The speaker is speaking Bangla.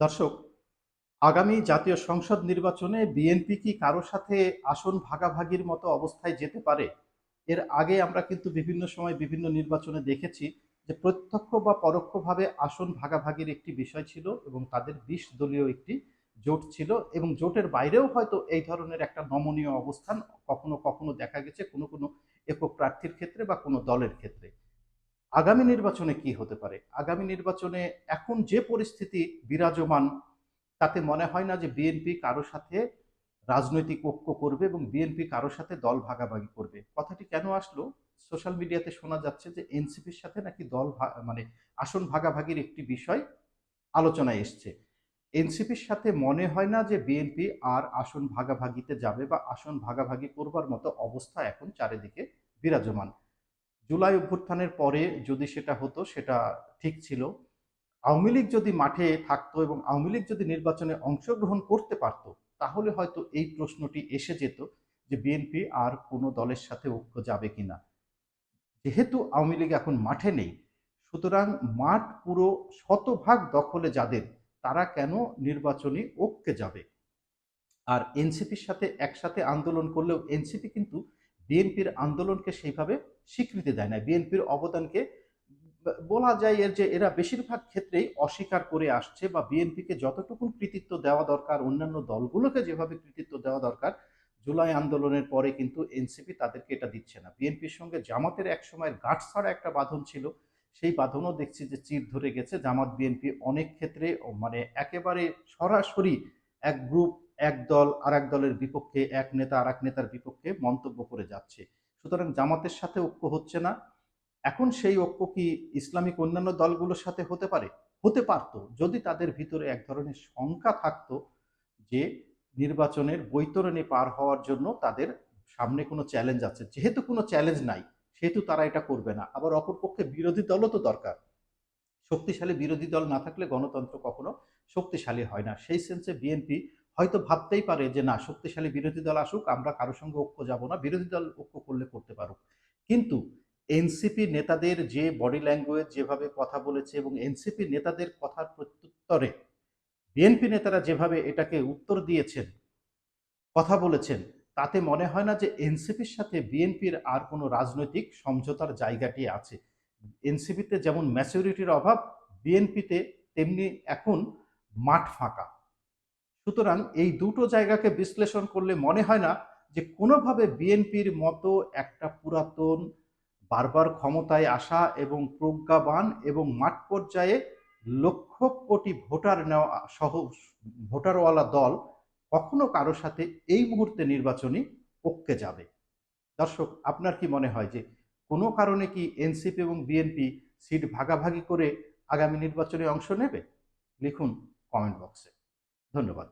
দর্শক, আগামী জাতীয় সংসদ নির্বাচনে বিএনপি কি কারও সাথে আসন ভাগাভাগির মতো অবস্থায় যেতে পারে? এর আগে আমরা কিন্তু বিভিন্ন সময় বিভিন্ন নির্বাচনে দেখেছি যে প্রত্যক্ষ বা পরোক্ষভাবে আসন ভাগাভাগির একটি বিষয় ছিল এবং তাদের বিশ দলীয় একটি জোট ছিল এবং জোটের বাইরেও হয়তো এই ধরনের একটা নমনীয় অবস্থান কখনো কখনো দেখা গেছে কোনো কোনো একক প্রার্থীর ক্ষেত্রে বা কোনো দলের ক্ষেত্রে। আগামী নির্বাচনে কি হতে পারে? আগামী নির্বাচনে এখন যে পরিস্থিতি বিরাজমান, তাতে মনে হয় না যে বিএনপি কারও সাথে রাজনৈতিক ঐক্য করবে এবং বিএনপি কারও সাথে দল ভাগাভাগি করবে। কথাটি কেন আসলো? সোশ্যাল মিডিয়াতে শোনা যাচ্ছে যে এনসিপির সাথে নাকি দল মানে আসন ভাগাভাগির একটি বিষয় আলোচনায় এসছে। এনসিপির সাথে মনে হয় না যে বিএনপি আর আসন ভাগাভাগিতে যাবে বা আসন ভাগাভাগি করবার মতো অবস্থা এখন চারিদিকে বিরাজমান। জুলাই অভ্যুত্থানের পরে যদি সেটা হতো, সেটা ঠিক ছিল। আওয়ামী লীগ যদি মাঠে থাকতো এবং আওয়ামী লীগ যদি নির্বাচনে অংশগ্রহণ করতে পারতো, তাহলে হয়তো এই প্রশ্নটি এসে যেত যে বিএনপি আর কোনো দলের সাথে ঐক্য যাবে কিনা। যেহেতু আওয়ামী লীগ এখন মাঠে নেই, সুতরাং মাঠ পুরো শতভাগ দখলে যাদের, তারা কেন নির্বাচনী ঐক্যে যাবে? আর এনসিপির সাথে একসাথে আন্দোলন করলেও এনসিপি কিন্তু বিএনপির আন্দোলনকে সেইভাবে স্বীকৃতি দেয় না বিএনপির অবদানকে বলা যায় এর যে এরা বেশিরভাগ ক্ষেত্রেই অস্বীকার করে আসছে বা বিএনপিকে যতটুকু কৃতিত্ব দেওয়া দরকার, অন্যান্য দলগুলোকে যেভাবে কৃতিত্ব দেওয়া দরকার, জুলাই আন্দোলনের পরে কিন্তু এনসিপি তাদেরকে এটা দিচ্ছে না। বিএনপির সঙ্গে জামাতের এক সময়ের গাঁটছাড়া একটা বাঁধন ছিল। সেই বাঁধনও দেখছি যে চির ধরে গেছে। জামাত, বিএনপি অনেক ক্ষেত্রে মানে একেবারে সরাসরি এক গ্রুপ এক দল আর এক দলের বিপক্ষে, এক নেতা আর এক নেতার বিপক্ষে মন্তব্য করে যাচ্ছে। সুতরাং জামাতের সাথে ঐক্য হচ্ছে না। এখন সেই ঐক্য কি ইসলামিক অন্যান্য দলগুলোর সাথে হতে পারে? হতে পারতো, যদি তাদের ভিতরে এক ধরনের শঙ্কা থাকতো যে নির্বাচনের বৈতরণী পার হওয়ার জন্য তাদের সামনে কোনো চ্যালেঞ্জ আছে। যেহেতু কোনো চ্যালেঞ্জ নাই, সেহেতু তারা এটা করবে না। আবার অপরপক্ষে বিরোধী দলও তো দরকার। শক্তিশালী বিরোধী দল না থাকলে গণতন্ত্র কখনো শক্তিশালী হয় না। সেই সেন্সে বিএনপি হয়তো ভাবতেই পারে যে, না, শক্তিশালী বিরোধী দল আসুক, আমরা কারোর সঙ্গে ঐক্য যাব না, বিরোধী দল ঐক্য করলে করতে পারুক। কিন্তু এনসিপি নেতাদের যে বডি ল্যাঙ্গুয়েজ, যেভাবে কথা বলেছে এবং এনসিপি নেতাদের কথার প্রত্যুত্তরে বিএনপি নেতারা যেভাবে এটাকে উত্তর দিয়েছেন, কথা বলেছেন, তাতে মনে হয় না যে এনসিপির সাথে বিএনপির আর কোনো রাজনৈতিক সমঝোতার জায়গাটি আছে। এনসিপিতে যেমন ম্যাচুরিটির অভাব, বিএনপিতে তেমনি এখন মাঠ ফাঁকা। সুতরাং এই দুটো জায়গাকে বিশ্লেষণ করলে মনে হয় না যে কোনোভাবে বিএনপির মতো একটা পুরাতন, বারবার ক্ষমতায় আসা এবং প্রজ্ঞাবান এবং মাঠ পর্যায়ে লক্ষ কোটি ভোটার নেওয়া সহ, ভোটারওয়ালা দল কখনো কারোর সাথে এই মুহূর্তে নির্বাচনী ঐক্যে যাবে। দর্শক, আপনার কি মনে হয় যে কোনো কারণে কি এনসিপি এবং বিএনপি সিট ভাগাভাগি করে আগামী নির্বাচনে অংশ নেবে? লিখুন কমেন্ট বক্সে। ধন্যবাদ।